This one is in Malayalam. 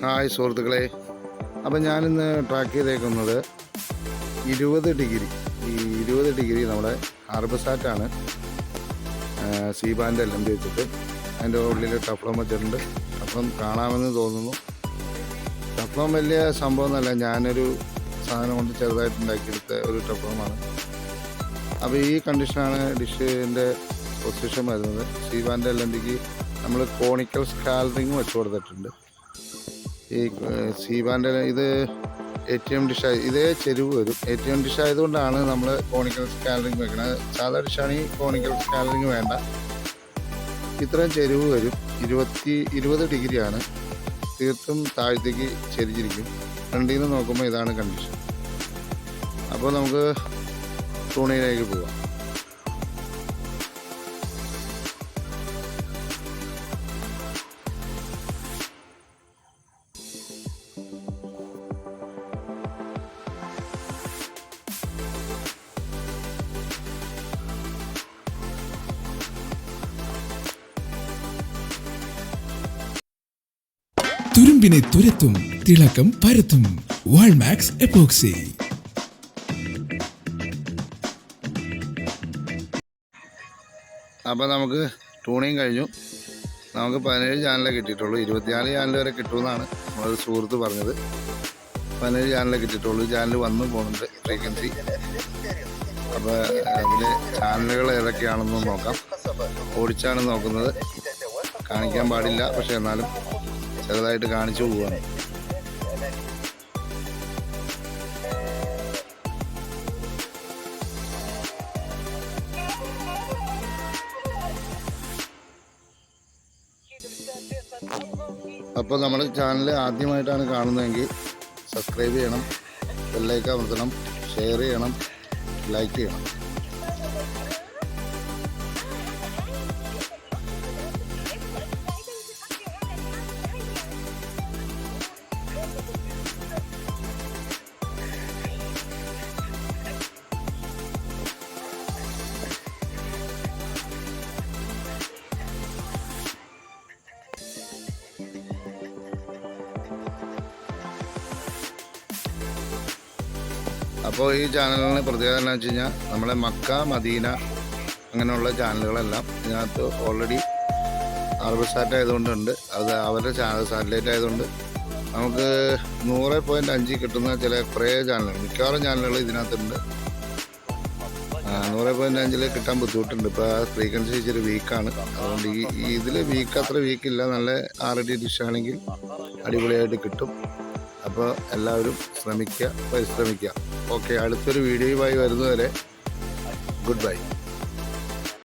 ഹായ് സുഹൃത്തുക്കളെ. അപ്പം ഞാനിന്ന് ട്രാക്ക് ചെയ്തേക്കുന്നത് ഇരുപത് ഡിഗ്രി. ഈ ഇരുപത് ഡിഗ്രി നമ്മുടെ ഹാർബസാറ്റാണ് സീബാന്റെ എല്ലാം വെച്ചിട്ട് അതിന്റെ ഉള്ളിൽ ടഫ്ലോം വെച്ചിട്ടുണ്ട്. അപ്പം കാണാമെന്ന് തോന്നുന്നു. ടഫ്ലോം വലിയ സംഭവമൊന്നുമല്ല. ഞാനൊരു സാധനം കൊണ്ട് ചെറുതായിട്ട് ഉണ്ടാക്കിയെടുത്ത ഒരു ടഫ്ലോമാണ് അപ്പോൾ ഈ കണ്ടീഷനാണ് ഡിഷിന്റെ പൊസിഷൻ വരുന്നത്. സീബാന്റെ എൽ നമ്മൾ കോണിക്കൽ സ്കാലറിങ് വെച്ച് കൊടുത്തിട്ടുണ്ട്. ഈ സി ബാൻഡ് ഇത് എ ടി എം ഡിഷ് ഇതേ ചെരുവ് വരും. എ ടി എം ഡിഷ് ആയതുകൊണ്ടാണ് നമ്മൾ കോണിക്കൽ സ്കാലറിങ് വെക്കുന്നത് സാധാ ഡിഷാണെങ്കിൽ കോണിക്കൽ സ്കാലറിങ് വേണ്ട. ഇത്രയും ചെരുവ് വരും. ഇരുപത്തി ഇരുപത് ഡിഗ്രിയാണ്. തീർത്തും താഴത്തേക്ക് ചെരിഞ്ഞിരിക്കും. ഫ്രണ്ടിൽ നിന്ന് നോക്കുമ്പോൾ ഇതാണ് കണ്ടീഷൻ അപ്പോൾ നമുക്ക് തുണിയിലേക്ക് പോവാം. തുരുമ്പിനെ തുരത്തും തിളക്കം പരത്തും. വാൾമാക്സ് എപ്പോക്സി അപ്പോൾ നമുക്ക് ടൂണിയും കഴിഞ്ഞു. നമുക്ക് പതിനേഴ് ചാനലേ കിട്ടിയിട്ടുള്ളൂ. ഇരുപത്തിനാല് ചാനൽ വരെ കിട്ടുമെന്നാണ് നമ്മളൊരു സുഹൃത്ത് പറഞ്ഞത്. പതിനേഴ് ചാനലേ കിട്ടിയിട്ടുള്ളൂ. ചാനൽ വന്നു പോകുന്നുണ്ട്. ഫ്രീക്വൻസി അപ്പോൾ അതിലെ ചാനലുകൾ ഏതൊക്കെയാണെന്ന് നോക്കാം. ഓടിച്ചാണ് നോക്കുന്നത്. കാണിക്കാൻ പാടില്ല. പക്ഷെ എന്നാലും ചെറുതായിട്ട് കാണിച്ചു പോവാണ്. അപ്പോൾ നമ്മുടെ ചാനൽ ആദ്യമായിട്ടാണ് കാണുന്നതെങ്കിൽ സബ്സ്ക്രൈബ് ചെയ്യണം ബെല്ലൈക്ക് അമർത്തണം ഷെയർ ചെയ്യണം ലൈക്ക് ചെയ്യണം. അപ്പോൾ ഈ ചാനലിന് പ്രത്യേകത എന്ന് വെച്ച് കഴിഞ്ഞാൽ നമ്മളെ മക്ക മദീന അങ്ങനെയുള്ള ചാനലുകളെല്ലാം ഇതിനകത്ത് ഓൾറെഡി അറബിസാറ്റ് ആയതുകൊണ്ടുണ്ട്. അത് അവരുടെ ചാനൽ സാറ്റലൈറ്റ് ആയതുകൊണ്ട് നമുക്ക് നൂറ് പോയിന്റ് അഞ്ച് കിട്ടുന്ന ചില കുറേ ചാനലുകൾ മിക്കവാറും ചാനലുകൾ ഇതിനകത്തുണ്ട്. നൂറ് പോയിന്റ് അഞ്ചിൽ കിട്ടാൻ ബുദ്ധിമുട്ടുണ്ട്. ഇപ്പോൾ ഫ്രീക്വൻസി ഇച്ചിരി വീക്കാണ് അതുകൊണ്ട് ഈ ഇതിൽ വീക്ക് അത്ര വീക്കില്ല നല്ല ആർ ഡി ഡിഷ് ആണെങ്കിൽ അടിപൊളിയായിട്ട് കിട്ടും. അപ്പോൾ എല്ലാവരും ശ്രമിക്കുക പരിശ്രമിക്കുക. ഓക്കെ അടുത്തൊരു വീഡിയോയുമായി വരുന്നവരെ ഗുഡ് ബൈ